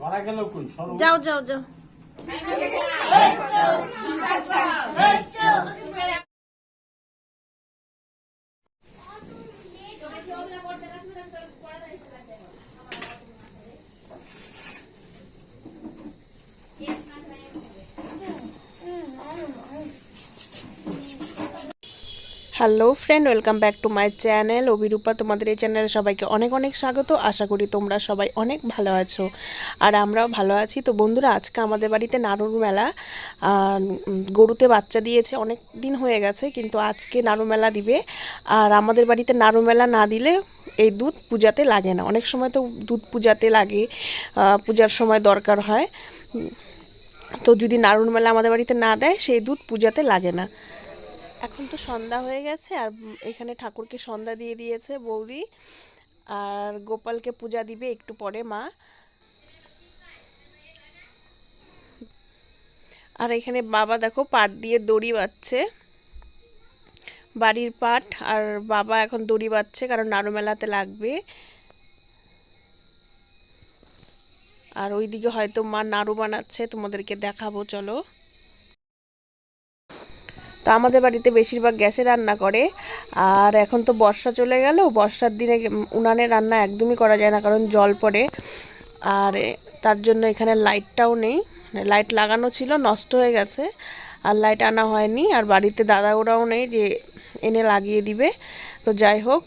করা গেল কই যাও যাও যাও hello friend welcome back to my channel Abhirupa, তোমাদের এই চ্যানেলে সবাইকে অনেক অনেক স্বাগত। আশা করি তোমরা সবাই অনেক ভালো আছো। আর আমরাও ভালো আছি। তো বন্ধুরা, আজকে আমাদের বাড়িতে নাড়ুর মেলা। গরুতে বাচ্চা দিয়েছে, অনেক দিন হয়ে গেছে, কিন্তু আজকে নাড়ু মেলা দিবে। আর আমাদের বাড়িতে নাড়ু মেলা না দিলে এই দুধ পূজাতে লাগে না। অনেক সময় তো দুধ পূজাতে লাগে পূজার সময় দরকার হয়। তো যদি নাড়ুর মেলা আমাদের বাড়িতে না দেয়, সেই দুধ পূজাতে লাগে না। এখন তো সন্ধ্যা হয়ে গেছে আর এখানে ঠাকুরকে সন্ধ্যা দিয়ে দিয়েছে বৌদি। আর গোপালকে পূজা দিবে একটু পরে মা। আর এখানে বাবা দেখো পাট দিয়ে দড়ি বাচ্ছে বাড়ির পাট আর বাবা এখন দড়ি বাচ্ছে কারণ নাড়ু মেলাতে লাগবে। আর ওইদিকে হয়তো মা নাড়ু বানাচ্ছে, তোমাদেরকে দেখাবো, চলো। তো আমাদের বাড়িতে বেশিরভাগ গ্যাসে রান্না করে। আর এখন তো বর্ষা চলে গেল, বর্ষার দিনে উনানে রান্না একদমই করা যায় না, কারণ জল পড়ে। আর তার জন্য এখানে লাইটটাও নেই, লাইট লাগানো ছিল, নষ্ট হয়ে গেছে, আর লাইট আনা হয়নি। আর বাড়িতে দাদা ওরাও নেই যে এনে লাগিয়ে দিবে। তো যাই হোক,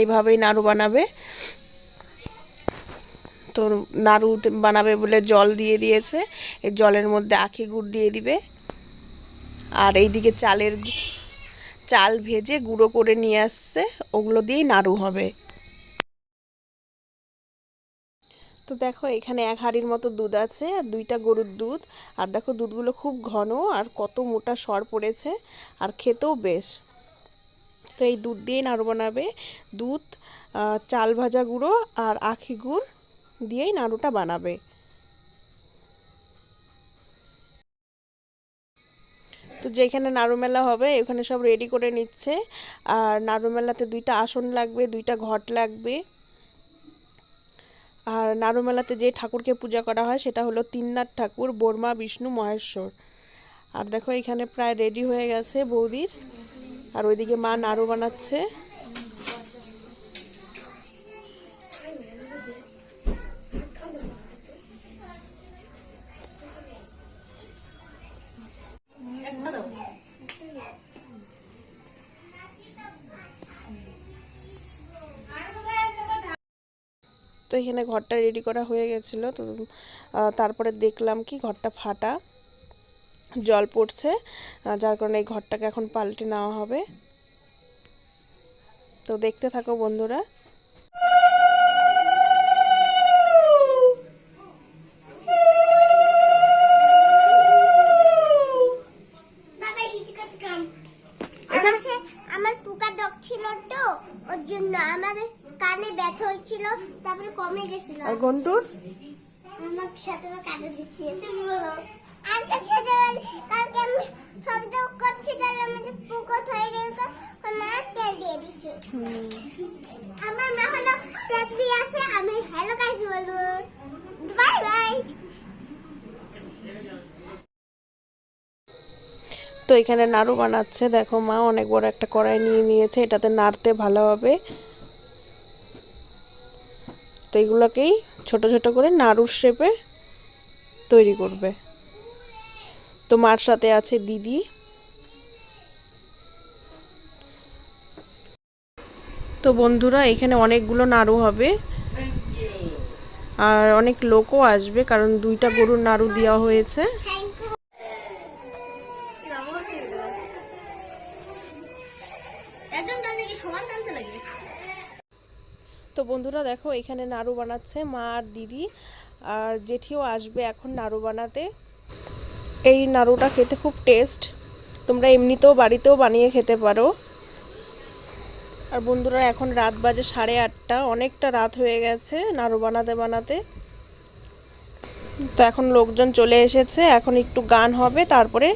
এইভাবেই নাড়ু বানাবে। তো নাড়ু বানাবে বলে জল দিয়ে দিয়েছে। এই জলের মধ্যে আখি গুড় দিয়ে দিবে। আর এইদিকে চালের চাল ভেজে গুঁড়ো করে নিয়ে আসছে। ওগুলো দিয়েই নাড়ু হবে। তো দেখো, এখানে এক হাঁড়ির মতো দুধ আছে আর দুইটা গরুর দুধ। আর দেখো, দুধগুলো খুব ঘন আর কত মোটা সর পড়েছে আর খেতেও বেশ। তো এই দুধ দিয়েই নাড়ু বানাবে। দুধ চাল ভাজা গুঁড়ো আর আখি গুড় দিয়েই নাড়ুটা বানাবে। তো যেখানে নাড়ু মেলা হবে ওখানে সব রেডি করে নিচ্ছে। আর নাড়ু মেলাতে দুইটা আসন লাগবে, দুইটা ঘট লাগবে। আর নাড়ু মেলাতে যে ঠাকুরকে পূজা করা হয়, সেটা হলো তিননাথ ঠাকুর, বর্মা, বিষ্ণু, মহেশ্বর। আর দেখো এখানে প্রায় রেডি হয়ে গেছে বৌদির। আর ওইদিকে মা নাড়ু বানাচ্ছে। তো এখানে ঘরটা রেডি করা হয়ে গেছিল। তো তারপরে দেখলাম কি ঘরটা ফাটা, জল পড়ছে যার কারণে এই ঘরটাকে এখন পাল্টে নেওয়া হবে। তো দেখতে থাকো বন্ধুরা। ব্যথা হয়েছিল তারপরে কমে গেছিল। আর ঘন্টুর আমার সাথে আমার কানে দিচ্ছি তুমি বলো। আর কাছে কালকে আমি শব্দ করছি তাহলে আমাদের পোকা হয়ে গেছে মা তেল দিয়ে দিছে। আমার মা হলো তেল দিয়ে আসে আমি হ্যালো গাইস বলব। বাই বাই তো এখানে নাড়ু বানাচ্ছে দেখো মা অনেক বড় একটা কড়াই নিয়ে নিয়েছে এটাতে নাড়তে ভালো হবে। তো এগুলোকেই ছোট ছোট করে নাড়ুর শেপে তৈরি করবে। তো মার সাথে আছে দিদি। তো বন্ধুরা, এখানে অনেকগুলো নাড়ু হবে। আর অনেক লোকও আসবে, কারণ দুইটা গরুর নাড়ু দেওয়া হয়েছে। একদম সমান টানতে লাগে? তো বন্ধুরা দেখো এখানে নাড়ু বানাচ্ছে মা আর দিদি। আর জেঠিও আসবে এখন নাড়ু বানাতে। এই নাড়ুটা খেতে খুব টেস্ট তোমরা এমনিতেও বাড়িতেও বানিয়ে খেতে পারো। আর বন্ধুরা এখন রাত বাজে সাড়ে আটটা। অনেকটা রাত হয়ে গেছে নাড়ু বানাতে বানাতে। তো এখন লোকজন চলে এসেছে। এখন একটু গান হবে তারপরে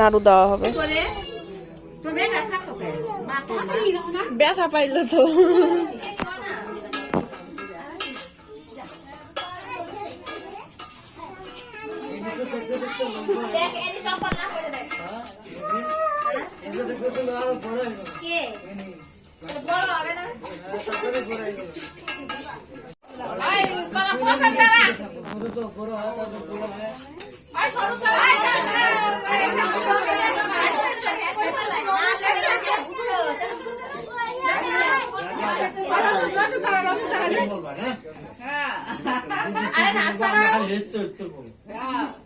নাড়ু দেওয়া হবে। ব্যথা পাইল তো। বড় হয় তারপর বড় হয় আর সরু হ্যাঁ আরে না সারা হ্যাঁ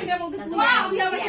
আমি আমাকে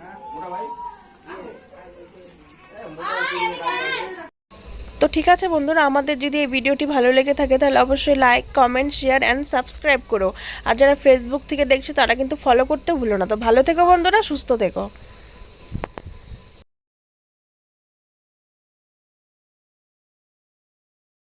তো ঠিক আছে বন্ধুরা, আমাদের যদি এই ভিডিওটি ভালো লেগে থাকে তাহলে অবশ্যই like comment share and subscribe করো। আর যারা ফেসবুক থেকে দেখছ তারা কিন্তু ফলো করতে ভুলো না। তো ভালো থেকো বন্ধুরা, সুস্থ থেকো।